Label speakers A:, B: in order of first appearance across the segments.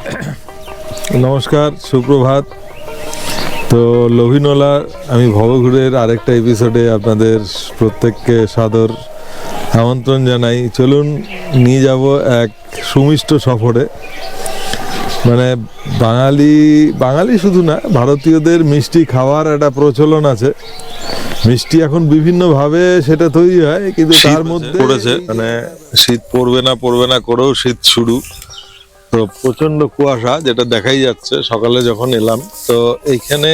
A: নমস্কার সুপ্রভাত। তো লভিনলা আমি ভবঘুরের আরেকটা এপিসোডে আপনাদের প্রত্যেককে সাদর আমন্ত্রণ জানাই। চলুন নিয়ে যাব এক সুমিষ্ট সফরে। মানে বাঙালি বাঙালি শুধু না ভারতীয়দের মিষ্টি খাওয়ার একটা প্রচলন আছে। মিষ্টি এখন বিভিন্নভাবে সেটা তৈরি হয় কিন্তু তার মধ্যে পড়েছে মানে শীত পড়বে না পড়বে না করেও শীত শুরু। তো প্রচণ্ড কুয়াশা যেটা দেখাই যাচ্ছে, সকালে যখন এলাম, তো এইখানে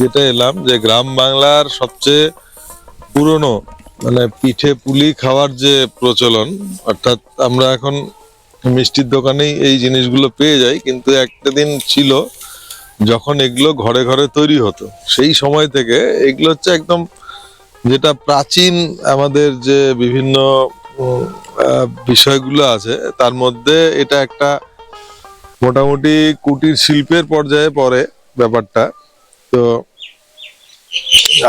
A: যেটা এলাম যে গ্রাম বাংলার সবচেয়ে পুরনো মানে পিঠে পুলি খাওয়ার যে প্রচলন, অর্থাৎ আমরা এখন মিষ্টির দোকানেই এই জিনিসগুলো পেয়ে যাই, কিন্তু একটা দিন ছিল যখন এগুলো ঘরে ঘরে তৈরি হতো। সেই সময় থেকে এগুলো হচ্ছে একদম যেটা প্রাচীন আমাদের যে বিভিন্ন বিষয়গুলো আছে, তার মধ্যে এটা একটা মোটামুটি কুটির শিল্পের পর্যায়ে পড়ে ব্যাপারটা। তো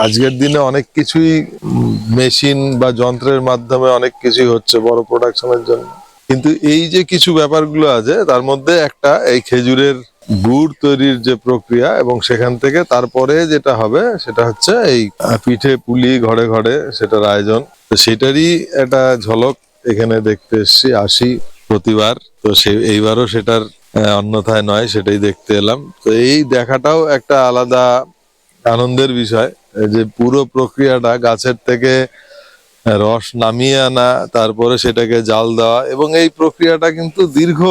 A: আজকের দিনে অনেক কিছুই মেশিন বা যন্ত্রের মাধ্যমে অনেক কিছুই হচ্ছে বড় প্রোডাকশনের জন্য। কিন্তু এই যে কিছু ব্যাপারগুলো আছে, তার মধ্যে একটা এই খেজুরের গুড় তৈরির যে প্রক্রিয়া এবং সেখান থেকে তারপরে যেটা হবে, সেটা হচ্ছে এই পিঠে পুলি ঘরে ঘরে সেটার আয়োজন। তো সেটারই একটা ঝলক এখানে দেখতে এসছি, আসি প্রতিবার। তো সে, এইবারও সেটার অন্যথায় নয়, সেটাই দেখতে এলাম। তো এই দেখাটাও একটা আলাদা আনন্দের বিষয় যে পুরো প্রক্রিয়াটা গাছের থেকে রস নামিয়ে আনা, তারপরে সেটাকে জাল দেওয়া, এবং এই প্রক্রিয়াটা কিন্তু দীর্ঘ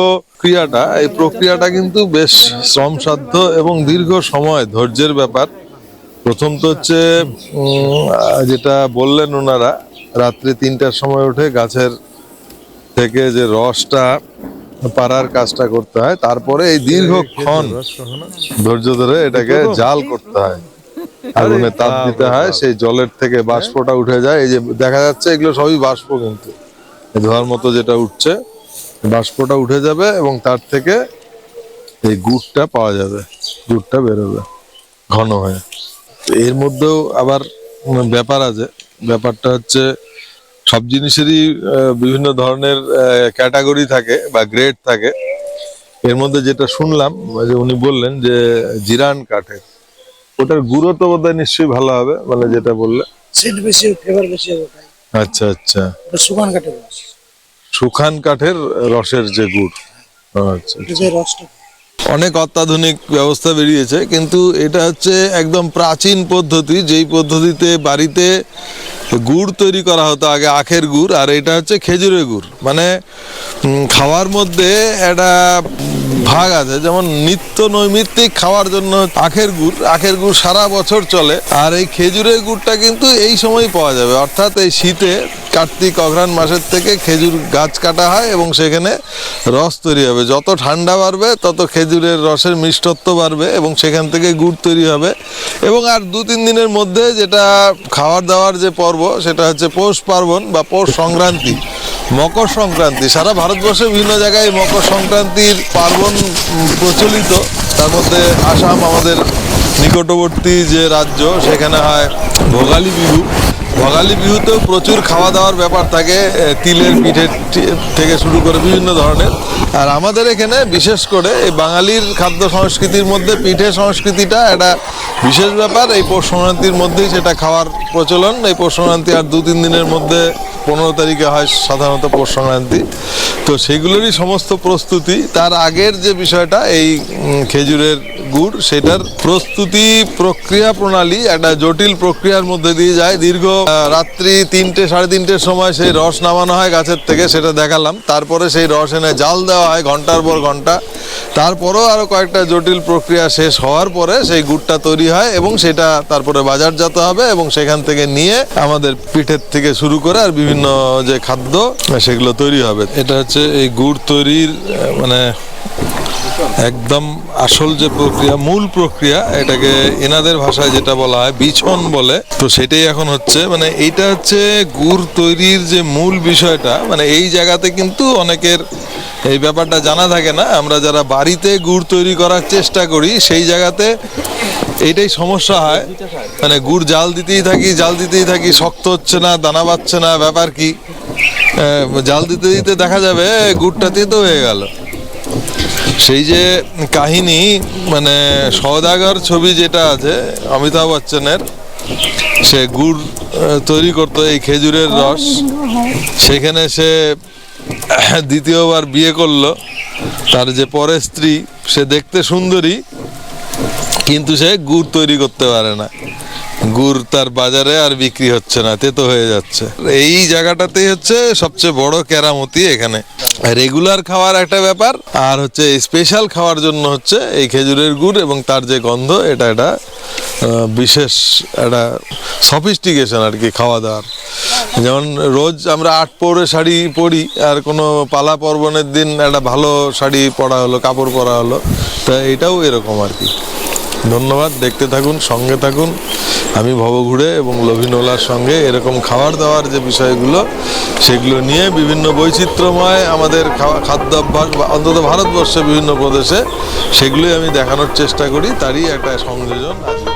A: ক্রিয়াটা, এই প্রক্রিয়াটা কিন্তু বেশ শ্রমসাধ্য এবং দীর্ঘ সময়, ধৈর্যের ব্যাপার। প্রথম তো হচ্ছে যেটা বললেন ওনারা, রাত্রি তিনটার সময় উঠে গাছের থেকে যে রসটা পাড়ার কাজটা করতে হয়। তারপরে এই দীর্ঘক্ষণ ধৈর্য ধরে এটাকে জাল করতে হয়। আগুনে তাপ দিতে হয় সেই জলের থেকে বাষ্পটা উঠে যায়। এই যে দেখা যাচ্ছে এগুলো সবই বাষ্প কিন্তু। ধোয়ার মতো যেটা উঠছে বাষ্পটা উঠে যাবে এবং তার থেকে এই গুড়টা পাওয়া যাবে। গুড়টা বেরোবে ঘন হয়ে। এর মধ্যেও আবার ব্যাপার আছে। ব্যাপারটা হচ্ছে সব জিনিসেরই বিভিন্ন ধরনের ক্যাটাগরি থাকে বা গ্রেড থাকে। এর মধ্যে যেটা শুনলাম যে উনি বললেন যে জিরান কাঠের। ওটার গুঁড়ো তো বোধহয় নিশ্চয়ই ভালো হবে মানে যেটা বললে।
B: সেন্ট বেশি ফ্লেভার বেশি হবে
A: আচ্ছা আচ্ছা।
B: শুকান কাঠের রস।
A: শুখান কাঠের রসের যে গুড়। আচ্ছা অনেক অত্যাধুনিক ব্যবস্থা বেরিয়েছে কিন্তু এটা হচ্ছে একদম প্রাচীন পদ্ধতি যেই পদ্ধতিতে বাড়িতে গুড় তৈরি করা হতো আগে আখের গুড়, আর এটা হচ্ছে খেজুরের গুড়। মানে খাওয়ার মধ্যে একটা ভাগ আছে, যেমন নিত্য নৈমিত্তিক খাওয়ার জন্য আখের গুড়। আখের গুড় সারা বছর চলে, আর এই খেজুরের গুড়টা কিন্তু এই সময় পাওয়া যাবে। অর্থাৎ এই শীতে কার্তিক, অঘ্রাণ মাসের থেকে খেজুর গাছ কাটা হয় এবং সেখানে রস তৈরি হবে। যত ঠান্ডা বাড়বে, তত খেজুরের রসের মিষ্টত্ব বাড়বে এবং সেখান থেকে গুড় তৈরি হবে। এবং আর দু তিন দিনের মধ্যে যেটা খাওয়ার দাওয়ার যে পর্ব, সেটা হচ্ছে পৌষ পার্বণ বা পৌষ সংক্রান্তি। মকর সংক্রান্তি। সারা ভারতবর্ষে বিভিন্ন জায়গায় মকর সংক্রান্তির পার্বণ প্রচলিত। তার মধ্যে আসাম আমাদের নিকটবর্তী যে রাজ্য, সেখানে হয় ভোগালী বিহু। ভোগালী বিহুতেও প্রচুর খাওয়া দাওয়ার ব্যাপার থাকে তিলের পিঠে থেকে শুরু করে বিভিন্ন ধরনের। আর আমাদের এখানে বিশেষ করে এই বাঙালির খাদ্য সংস্কৃতির মধ্যে পিঠে সংস্কৃতিটা একটা বিশেষ ব্যাপার। এই পৌষ সংক্রান্তির মধ্যেই সেটা খাওয়ার প্রচলন। এই পৌষ সংক্রান্তি আর দু তিন দিনের মধ্যে পনেরো তারিখে হয় সাধারণত পৌষ সংক্রান্তি। তো সেগুলোরই সমস্ত প্রস্তুতি। তার আগের যে বিষয়টা, এই খেজুরের গুড়, সেটার প্রস্তুতি প্রক্রিয়া প্রণালী একটা জটিল প্রক্রিয়ার মধ্যে দিয়ে যায়। দীর্ঘ রাত্রি তিনটে, সাড়ে তিনটের সময় সেই রস নামানো হয় গাছের থেকে, সেটা দেখালাম। তারপরে সেই রস এনে জাল দেওয়া হয় ঘণ্টার পর ঘণ্টা। তারপরেও আরও কয়েকটা জটিল প্রক্রিয়া শেষ হওয়ার পরে সেই গুড়টা তৈরি হয় এবং সেটা তারপরে বাজারজাত হবে এবং সেখান থেকে নিয়ে আমাদের পিঠের থেকে শুরু করে আর বিভিন্ন যে খাদ্য, সেগুলো তৈরি হবে। এটা হচ্ছে এই গুড় তৈরির মানে একদম আসল যে প্রক্রিয়া, মূল প্রক্রিয়া, এটাকে এনাদের ভাষায় যেটা বলা হয় বিছন বলে। তো সেটাই এখন হচ্ছে মানে এইটা হচ্ছে গুড় তৈরির যে মূল বিষয়টা। মানে এই জায়গাতে কিন্তু অনেকের এই ব্যাপারটা জানা থাকে না। আমরা যারা বাড়িতে গুড় তৈরি করার চেষ্টা করি, সেই জায়গাতে এইটাই সমস্যা হয়। মানে গুড় জাল দিতেই থাকি, জাল দিতেই থাকি, শক্ত হচ্ছে না, দানা পাচ্ছে না, ব্যাপার কি? জাল দিতে দিতে দেখা যাবে গুড়টা তেতো হয়ে গেল। সেই যে কাহিনী মানে সওদাগর ছবি যেটা আছে, অমিতাভ বচ্চনের, সে গুড় তৈরি করতো এই খেজুরের রস। সেখানে সে দ্বিতীয়বার বিয়ে করল। তার যে পরের স্ত্রী, সে দেখতে সুন্দরী। কিন্তু সে গুড় তৈরি করতে পারে না। গুড় তার বাজারে আর বিক্রি হচ্ছে না, তেতো হয়ে যাচ্ছে। এই জায়গাটাতেই হচ্ছে সবচেয়ে বড় কেরামতি এখানে। রেগুলার খাওয়ার একটা ব্যাপার, আর হচ্ছে স্পেশাল খাওয়ার জন্য হচ্ছে এই খেজুরের গুড় এবং তার যে গন্ধ, এটা এটা বিশেষ একটা সফিস্টিকেশন আর কি খাওয়া দাওয়ার যেমন রোজ আমরা আট পরে শাড়ি পরি, আর কোনো পালা পর্বণের দিন একটা ভালো শাড়ি পরা হলো, কাপড় পরা হলো, তা এটাও এরকম আর কি। ধন্যবাদ, দেখতে থাকুন, সঙ্গে থাকুন। আমি ভবঘুরে এবং লভিনোলার সঙ্গে এরকম খাবার দাওয়ার যে বিষয়গুলো, সেগুলো নিয়ে বিভিন্ন বৈচিত্র্যময় আমাদের খাওয়া, খাদ্যাভ্যাস বা অন্তত ভারতবর্ষে বিভিন্ন প্রদেশে সেগুলোই আমি দেখানোর চেষ্টা করি, তারই একটা সংযোজন আজকে